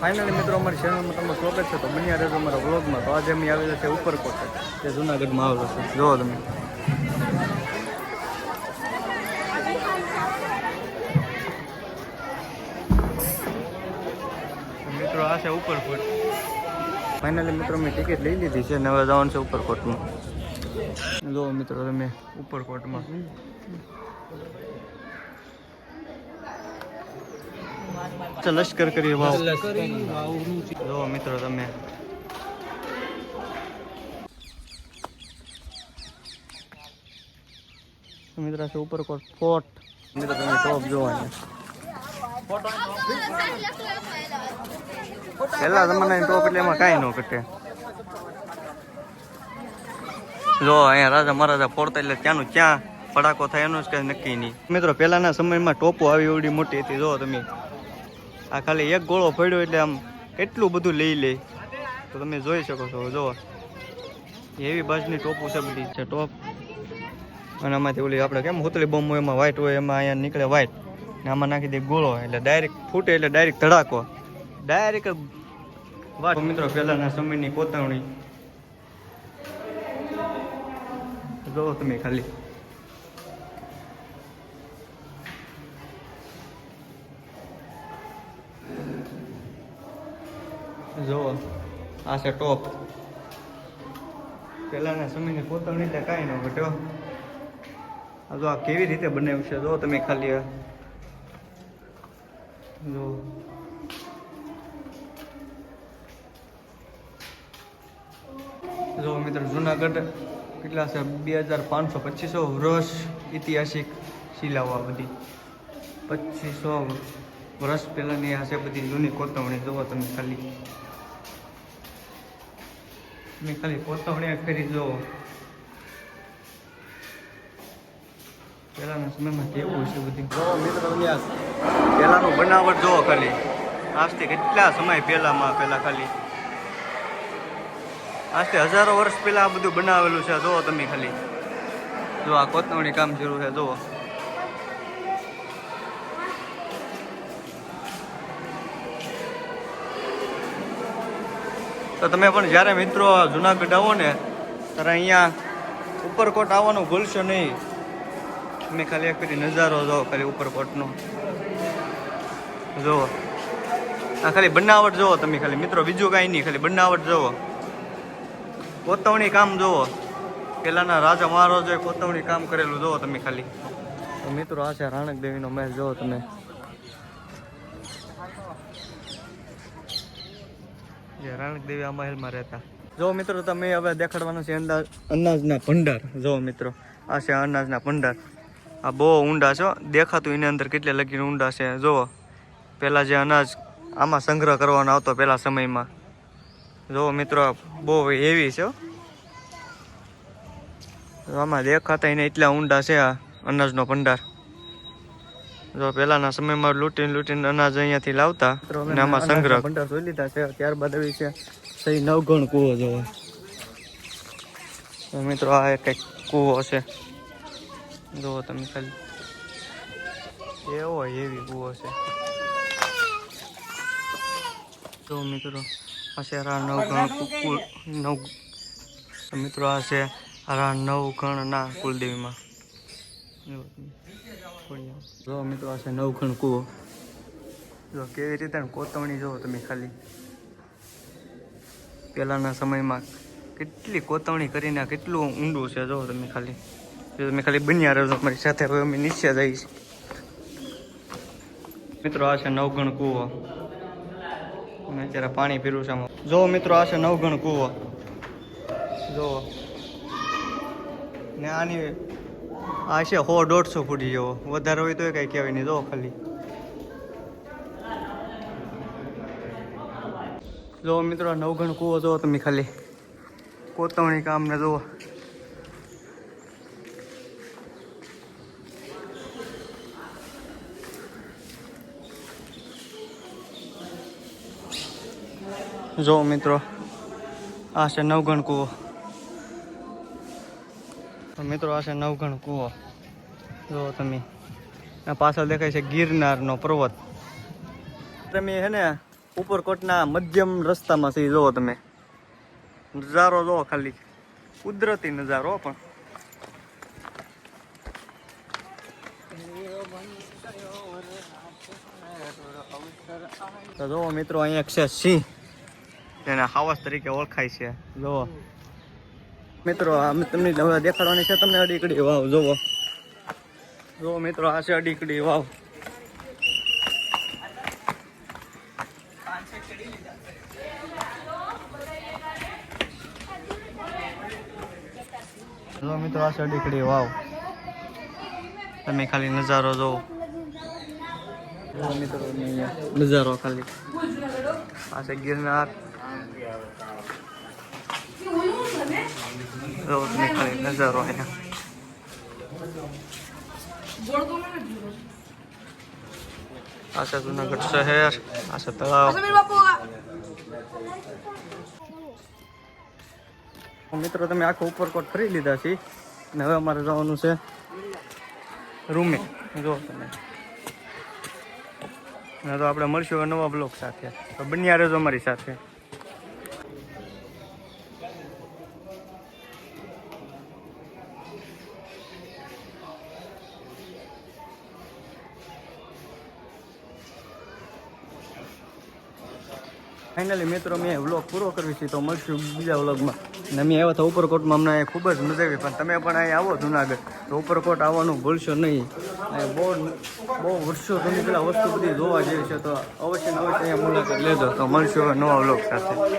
Finally મિત્રો અમારી ચેનલમાં તમારું સ્વાગત છે. તો બન્યા રહેજો અમારા વ્લોગમાં તો આજે અમે આવેલા છે ઉપરકોટ. જે જુનાગઢમાં આવેલો છે. જોવો તમે. મિત્રો આ છે ઉપરકોટ. ફાઇનલી મિત્રો મેં ટિકિટ લઈ લીધી છે અને હવે જવાનું છે ઉપરકોટમાં. જો મિત્રો તમે ઉપરકોટમાં. લશ્કર કરી વાવ. જો મિત્રો તમે. મિત્રો છે ઉપરકોટ ફોર્ટ મિત્રો તમે ટોપ જોવાની. પહેલા જમાના ટોપ એટલે એમાં કાંઈ ન ઘટે. જો અહીંયા રાજા મહારાજા ફોડતા એટલે ત્યાંનું ક્યાં પડાકો થાય એનું જ કઈ નક્કી નહીં. મિત્રો પહેલાના સમયમાં ટોપો આવી એવડી મોટી હતી. જો તમે. આ ખાલી એક ગોળો પડ્યો એટલે આમ કેટલું બધું લઈ લે. તો તમે જોઈ શકો છો જો એવી બાજની ટોપો છે બધી. છે ટોપ. અને આમાંથી ઓલી આપણે કેમ હોતલી બોમ્બ એમાં વ્હાઈટ હોય એમાં અહીંયા નીકળે વ્હાઈટ ને આમાં નાખી દે ગોળો એટલે ડાયરેક્ટ ફૂટે એટલે ડાયરેક્ટ ધડાકો. ડાયરેક્ટ વાત મિત્રો પહેલાંના સમયની કોતવણી જો તમે ખાલી. જો આ છે ટોપ પહેલાના સમયની કોતરણી એટલે કાંઈ ન ઘટ્યો. જો આ કેવી રીતે બનાવ્યું છે? જો તમે ખાલી. જો જો મિત્ર, જુનાગઢ કેટલા છે? બે હજાર પાંચસો પચીસો વર્ષ ઐતિહાસિક શિલાઓ આ બધી. પચીસો વર્ષ પહેલાંની આ છે બધી જૂની કોતવણી જુઓ તમે ખાલી. તમે ખાલી કોતવણી કરી જુઓ પહેલાના સમયમાં કેવું છે બધી? પહેલાનું બનાવટ જુઓ ખાલી. આજથી કેટલા સમય પહેલામાં પહેલા ખાલી? આજથી હજારો વર્ષ પહેલા આ બધું બનાવેલું છે. જુઓ તમે ખાલી. જો આ કોતવણી કામ શરૂ છે, જુઓ. તો તમે પણ જ્યારે મિત્રો જુનાગઢ આવો ને, ત્યારે અહીંયા ઉપરકોટ આવવાનું ભૂલશો નહીં. તમે ખાલી એક પેલી નજારો જો ખાલી ઉપરકોટનો. જુઓ. આ ખાલી બનાવટ જુઓ તમે ખાલી. મિત્રો, બીજું કાંઈ નહીં, ખાલી બનાવટ જુઓ. કોતવણી કામ જુઓ. પેલાના રાજા મહારાજોએ કોતવણી કામ કરેલું જુઓ તમે ખાલી. તો મિત્રો, આ છે રાણક દેવીનો મહેલ, જુઓ તમે. જે રાણક દેવી આ મહેલમાં રહેતા. જો મિત્રો તમે હવે દેખાડવાનું છે અંદાજ અનાજના ભંડાર. જો મિત્રો આ છે અનાજના ભંડાર. આ બહુ ઊંડા છે. દેખાતું એની અંદર કેટલે લગીને ઊંડા છે. જુઓ. પહેલાં જે અનાજ આમાં સંગ્રહ કરવાનો આવતો પહેલા સમયમાં. જો મિત્રો બહુ હેવી છે હો. તો આમાં દેખાતા એને એટલા ઊંડા છે આ અનાજનો ભંડાર. જો પહેલાના સમયમાં લૂંટીને લૂંટીને અનાજ અહીંયાથી લાવતા અને આમાં સંગ્રહ. ભંડાર જોઈ લીધા છે. ત્યારબાદ આવી છે સહી નવગણ કૂવો જોવો. તો મિત્રો આ એક કૂવો છે. જુઓ તમે ખાલી. એવો એવી કૂવો છે. તો મિત્રો આ છે ગણ નવગણ કુલ નવ મિત્રો આ છે રા નવગણના કુલદેવીમાં. તમે. જો મિત્રો, આ છે નવખણ કૂવો. જો કેવી રીતે કોતવણી જુઓ તમે ખાલી. પહેલાંના સમયમાં કેટલી કોતવણી કરીને કેટલું ઊંડું છે જો તમે ખાલી. જો તમે ખાલી બન્યા રહેજો મારી સાથે, હવે અમે નીચે જઈશ મિત્રો, આ છે નવગણ કૂવો. અને અત્યારે પાણી પીરું છે જો મિત્રો, આ છે નવગણ કૂવો. જો. ને આની આ છે સો દોઢસો ફૂટી જેવો. વધારે હોય તો કઈ કહેવાય નહીં. જો ખાલી. જો મિત્રો નવઘણ કૂવો જો તમે ખાલી. કોતવણી કામ ને જુઓ. જો મિત્રો, આ છે નવઘણ કૂવો. તો મિત્રો આ છે નવગણ કૂવો. જો તમે. આ પાછળ દેખાય છે ગિરનારનો પર્વત. તમે હે ને ઉપરકોટના મધ્યમ રસ્તામાં છે, જુઓ તમે. નજારો જુઓ ખાલી. કુદરતી નજારો પણ. તો જોવો મિત્રો, અહીંયા છે સિંહ. જેને હાવસ તરીકે ઓળખાય છે. જોવો મિત્રો, આ તમને હવે દેખાડવાની છે તમને અડીકડી વાવ, જોવો. જોવો મિત્રો, આ છે અડીકડી વાવ. જો મિત્રો, આ છે અડીકડી વાવ. તમે ખાલી નજારો જોવો જો મિત્રો તમે અહીંયા નજારો ખાલી. આ છે ગિરનાર. જો તમે ખાલી નજારો અહીંયા આ છે જુનાગઢ શહેર આ છે તળાવ મિત્રો તમે આખો ઉપરકોટ ફરી લીધા છે. ને હવે અમારે જવાનું છે રૂમે. જો તમે. ને તો આપણે મળશું નવા બ્લોગ સાથે. તો બન્યા રહેજો અમારી સાથે. ફાઇનલી મિત્રો, મેં વ્લોગ પૂરો કરવી છે, તો મળશું બીજા વ્લોગમાં અને અમે આવ્યા હતા ઉપરકોટમાં અમને ખૂબ જ મજા આવી. પણ તમે પણ અહીં આવો જુનાગઢ, તો ઉપરકોટ આવવાનું ભૂલશો નહીં. બહુ બહુ વર્ષો જૂની પેલા વસ્તુ બધી જોવા જેવી છે, તો અવશ્ય અવશ્ય અહીંયા મુલાકાત લેજો. તો મળશું નવા વ્લોગ સાથે.